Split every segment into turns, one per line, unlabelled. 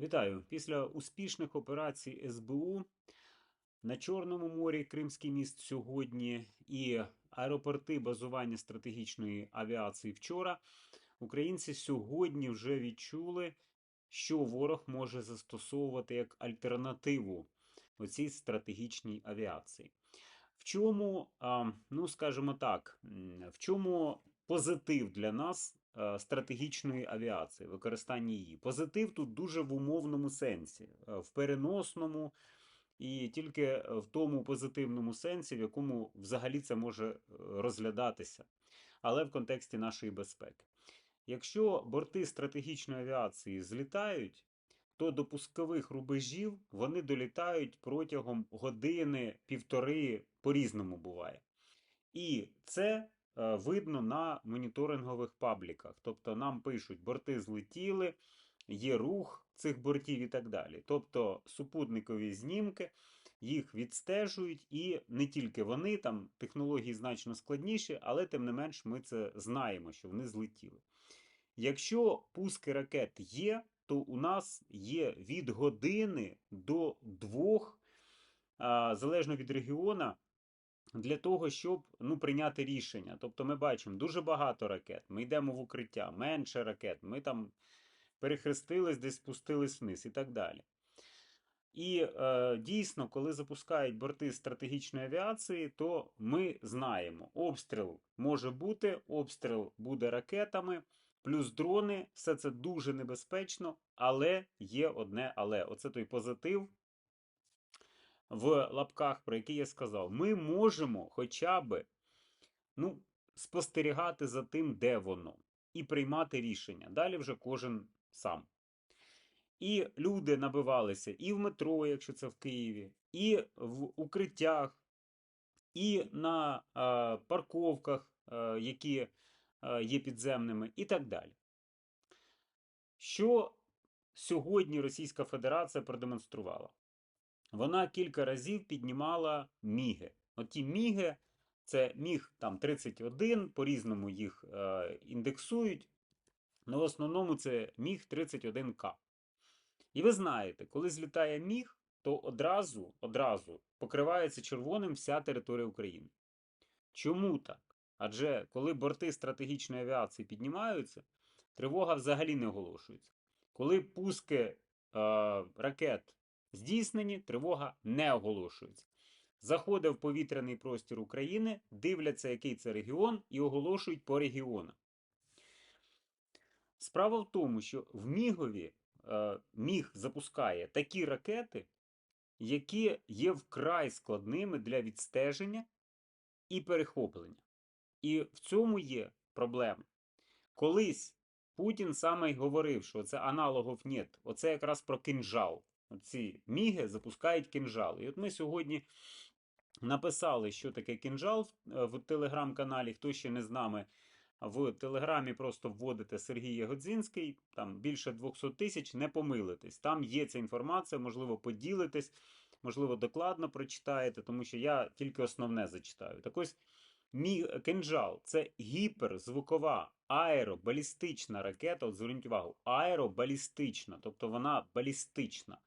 Вітаю! Після успішних операцій СБУ на Чорному морі, Кримський міст сьогодні і аеропорти базування стратегічної авіації вчора. Українці сьогодні вже відчули, що ворог може застосовувати як альтернативу оцій стратегічній авіації. В чому, ну скажімо так, в чому позитив для нас стратегічної авіації, використання її? Позитив тут дуже в умовному сенсі, е, в переносному і тільки в тому позитивному сенсі, в якому взагалі це може е, розглядатися, але в контексті нашої безпеки. Якщо борти стратегічної авіації злітають, то до пускових рубежів вони долітають протягом години, півтори, по-різному буває. І це е, видно на моніторингових пабліках. Тобто нам пишуть, борти злетіли, є рух цих бортів і так далі. Тобто супутникові знімки їх відстежують, і не тільки вони, там технології значно складніші, але тим не менш ми це знаємо, що вони злетіли. Якщо пуски ракет є, то у нас є від години до двох, залежно від регіона, для того, щоб ну, прийняти рішення. Тобто ми бачимо дуже багато ракет, ми йдемо в укриття, менше ракет, ми там перехрестились, десь спустились вниз і так далі. І е, дійсно, коли запускають борти стратегічної авіації, то ми знаємо, обстріл може бути, обстріл буде ракетами, плюс дрони, все це дуже небезпечно, але є одне але. Оце той позитив в лапках, про який я сказав. Ми можемо хоча б ну, спостерігати за тим, де воно, і приймати рішення. Далі вже кожен сам. І люди набивалися і в метро, якщо це в Києві, і в укриттях, і на е, парковках, е, які е, є підземними, і так далі. Що сьогодні Російська Федерація продемонструвала? Вона кілька разів піднімала міги. Оті міги, це міг там 31, по-різному їх е, індексують. але в основному це міг 31К. І ви знаєте, коли злітає міг, то одразу, одразу покривається червоним вся територія України. Чому так? Адже коли борти стратегічної авіації піднімаються, тривога взагалі не оголошується. Коли пуски е, ракет здійснені, тривога не оголошується. Заходить в повітряний простір України, дивляться, який це регіон, і оголошують по регіонах. Справа в тому, що в Мігові е, Міг запускає такі ракети, які є вкрай складними для відстеження і перехоплення. І в цьому є проблема. Колись Путін саме й говорив, що це аналогов нет. Оце якраз про кинжал. Оці міги запускають кинжал. І от ми сьогодні написали, що таке кинжал в, в телеграм-каналі. Хто ще не з нами, в телеграмі просто вводите Сергій Ягодзинський, там більше 200 тисяч, не помилитесь. Там є ця інформація, можливо, поділитесь, можливо, докладно прочитаєте, тому що я тільки основне зачитаю. Так ось мій кинжал це гіперзвукова аеробалістична ракета. От зверніть увагу, аеробалістична, тобто вона балістична.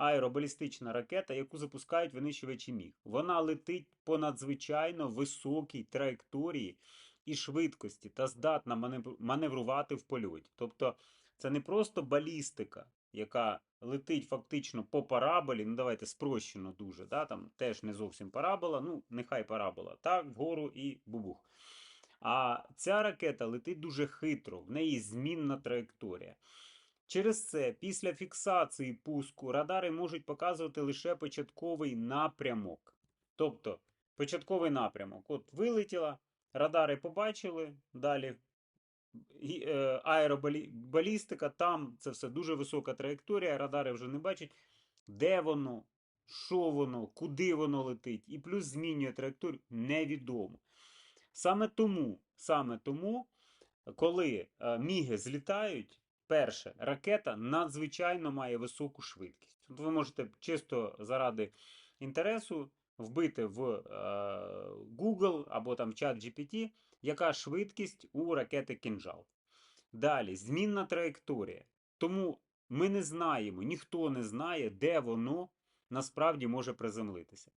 Аеробалістична ракета, яку запускають винищувачі міг. Вона летить по надзвичайно високій траєкторії і швидкості та здатна маневрувати в польоті. Тобто це не просто балістика, яка летить фактично по параболі. Ну, давайте спрощено дуже. да, Там теж не зовсім парабола, ну, нехай парабола. Так, вгору і бубух. А ця ракета летить дуже хитро, в неї змінна траєкторія. Через це, після фіксації пуску, радари можуть показувати лише початковий напрямок. Тобто, початковий напрямок. От вилетіла, радари побачили, далі е, аеробалістика, там це все дуже висока траєкторія, радари вже не бачать, де воно, що воно, куди воно летить, і плюс змінює траєкторію, невідомо. Саме тому, саме тому, коли е, міги злітають, перше, ракета надзвичайно має високу швидкість. От ви можете чисто заради інтересу вбити в е, Google або там чат GPT, яка швидкість у ракети кінжал. Далі, змінна траєкторія. Тому ми не знаємо, ніхто не знає, де воно насправді може приземлитися.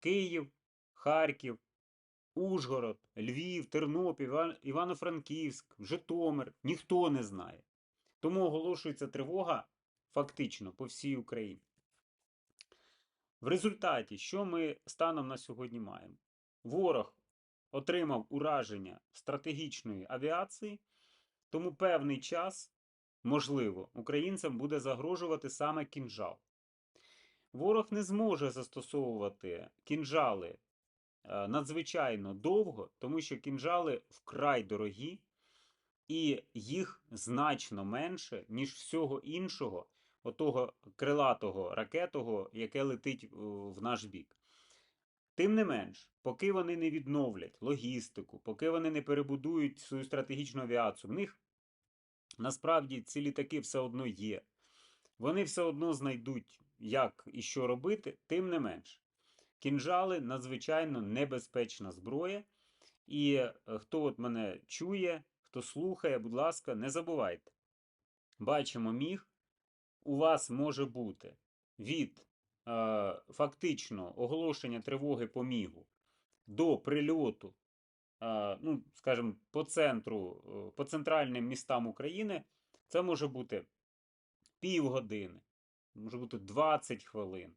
Київ, Харків, Ужгород, Львів, Тернопіль, Івано-Франківськ, Житомир ніхто не знає. Тому оголошується тривога фактично по всій Україні. В результаті, що ми станом на сьогодні маємо? Ворог отримав ураження стратегічної авіації, тому певний час, можливо, українцям буде загрожувати саме кінжал. Ворог не зможе застосовувати кінжали е, надзвичайно довго, тому що кінжали вкрай дорогі, і їх значно менше, ніж всього іншого, отого крилатого ракетого, яке летить в наш бік. Тим не менш, поки вони не відновлять логістику, поки вони не перебудують свою стратегічну авіацію, в них насправді ці літаки все одно є. Вони все одно знайдуть, як і що робити, тим не менш. Кінжали надзвичайно небезпечна зброя. І е, хто от мене чує, хто слухає, будь ласка, не забувайте. Бачимо міг, у вас може бути від е, фактично оголошення тривоги по мігу до прильоту, е, ну, скажімо, по центру, е, по центральним містам України, це може бути півгодини, може бути 20 хвилин.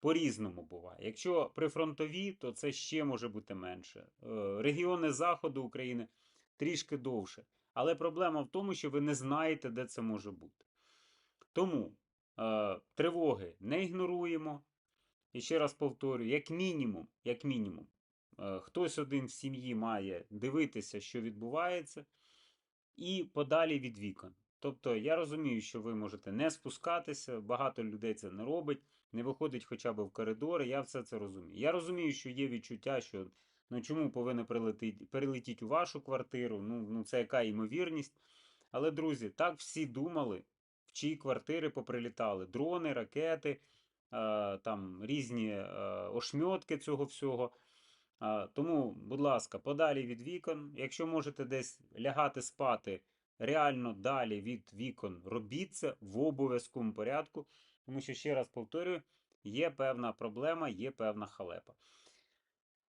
По-різному буває. Якщо прифронтові, то це ще може бути менше. Е, Регіони заходу України трішки довше. Але проблема в тому, що ви не знаєте, де це може бути. Тому е, тривоги не ігноруємо. І ще раз повторюю, як мінімум, як мінімум, е, хтось один в сім'ї має дивитися, що відбувається, і подалі від вікон. Тобто я розумію, що ви можете не спускатися, багато людей це не робить, не виходить хоча б в коридори, я все це розумію. Я розумію, що є відчуття, що ну чому повинно прилетіти, перелетіти у вашу квартиру, ну, ну це яка ймовірність. Але, друзі, так всі думали, в чиї квартири поприлітали дрони, ракети, там різні е, ошмьотки цього всього. Тому, будь ласка, подалі від вікон. Якщо можете десь лягати спати реально далі від вікон, робіть це в обов'язковому порядку. Тому що, ще раз повторюю, є певна проблема, є певна халепа.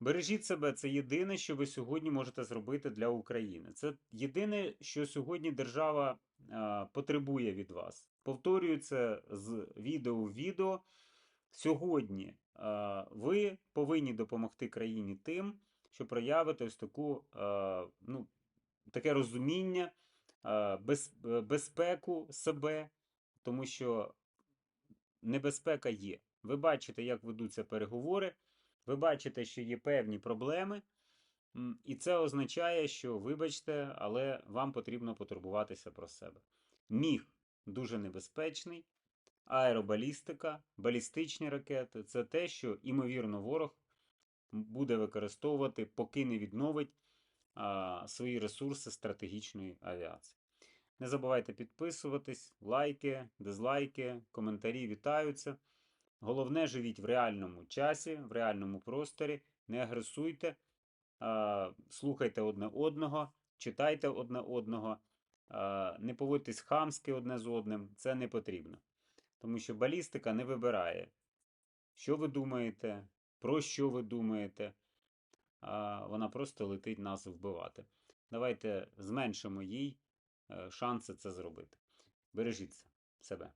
Бережіть себе, це єдине, що ви сьогодні можете зробити для України. Це єдине, що сьогодні держава е, потребує від вас. Повторюю це з відео в відео. Сьогодні е, ви повинні допомогти країні тим, що проявите ось таку, е, ну, таке розуміння, е, без, е, безпеку себе, тому що небезпека є. Ви бачите, як ведуться переговори. Ви бачите, що є певні проблеми, і це означає, що, вибачте, але вам потрібно потурбуватися про себе. Міг дуже небезпечний, аеробалістика, балістичні ракети це те, що, імовірно, ворог буде використовувати, поки не відновить а, свої ресурси стратегічної авіації. Не забувайте підписуватись, лайки, дизлайки, коментарі вітаються. Головне, живіть в реальному часі, в реальному просторі, не агресуйте, слухайте одне одного, читайте одне одного, не поводьтесь хамськи одне з одним, це не потрібно. Тому що балістика не вибирає, що ви думаєте, про що ви думаєте, вона просто летить нас вбивати. Давайте зменшимо їй е, шанси це зробити. Бережіть себе.